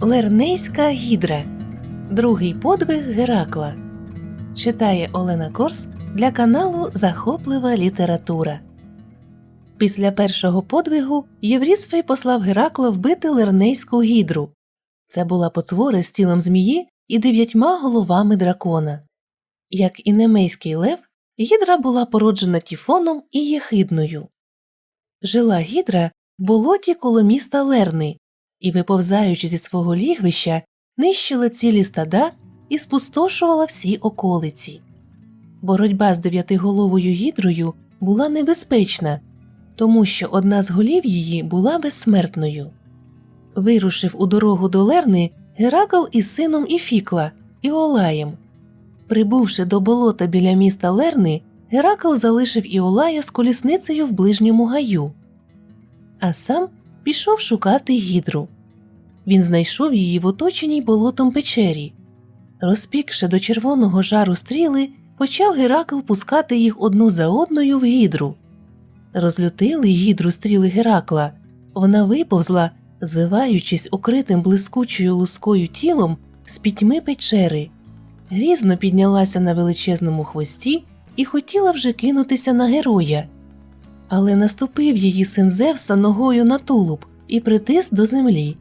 Лернейська гідра. Другий подвиг Геракла. Читає Олена Корс для каналу Захоплива література. Після першого подвигу Єврісфей послав Геракла вбити Лернейську гідру. Це була потвора з тілом змії і дев'ятьма головами дракона. Як і немейський лев, гідра була породжена тіфоном і єхидною. Жила гідра в болоті коло міста Лерни і, виповзаючи зі свого лігвища, нищила цілі стада і спустошувала всі околиці. Боротьба з дев'ятиголовою гідрою була небезпечна, тому що одна з голів її була безсмертною. Вирушив у дорогу до Лерни Геракл із сином Іфікла Іолаєм. Прибувши до болота біля міста Лерни, Геракл залишив Іолая з колісницею в ближньому гаю, а сам пішов шукати гідру. Він знайшов її в оточеній болотом печері. Розпікши до червоного жару стріли, почав Геракл пускати їх одну за одною в гідру. Розлютили гідру стріли Геракла. Вона виповзла, звиваючись укритим блискучою лускою тілом з пітьми печери, грізно піднялася на величезному хвості і хотіла вже кинутися на героя. Але наступив її син Зевса ногою на тулуб і притис до землі.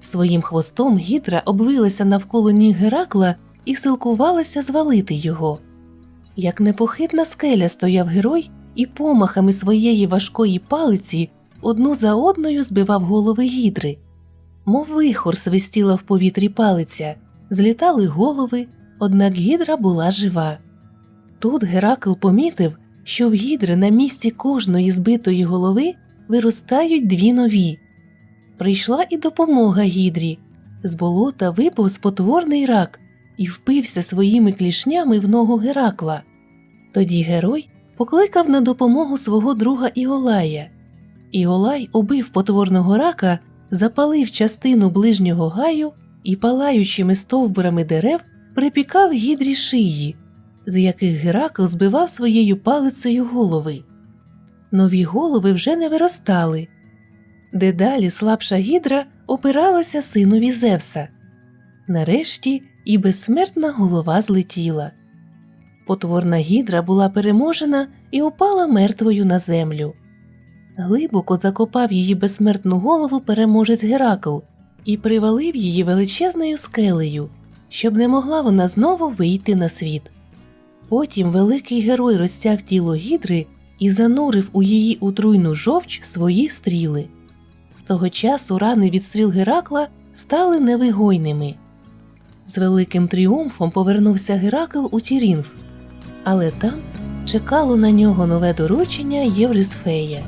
Своїм хвостом гідра обвилася навколо ніг Геракла і силкувалася звалити його. Як непохитна скеля стояв герой і помахами своєї важкої палиці одну за одною збивав голови гідри. Мов вихор свистіла в повітрі палиця, злітали голови, однак гідра була жива. Тут Геракл помітив, що в гідри на місці кожної збитої голови виростають дві нові. Прийшла і допомога гідрі. З болота випав спотворний рак і впився своїми клішнями в ногу Геракла. Тоді герой покликав на допомогу свого друга Іолая. Іолай убив потворного рака, запалив частину ближнього гаю і палаючими стовбурами дерев припікав гідрі шиї, з яких Геракл збивав своєю палицею голови. Нові голови вже не виростали. Дедалі слабша гідра опиралася синові Зевса. Нарешті і безсмертна голова злетіла. Потворна гідра була переможена і упала мертвою на землю. Глибоко закопав її безсмертну голову переможець Геракл і привалив її величезною скелею, щоб не могла вона знову вийти на світ. Потім великий герой розтяв тіло гідри і занурив у її утруйну жовч свої стріли. З того часу рани від стріл Геракла стали невигойними. З великим тріумфом повернувся Геракл у Тірінф, але там чекало на нього нове доручення Єврисфея.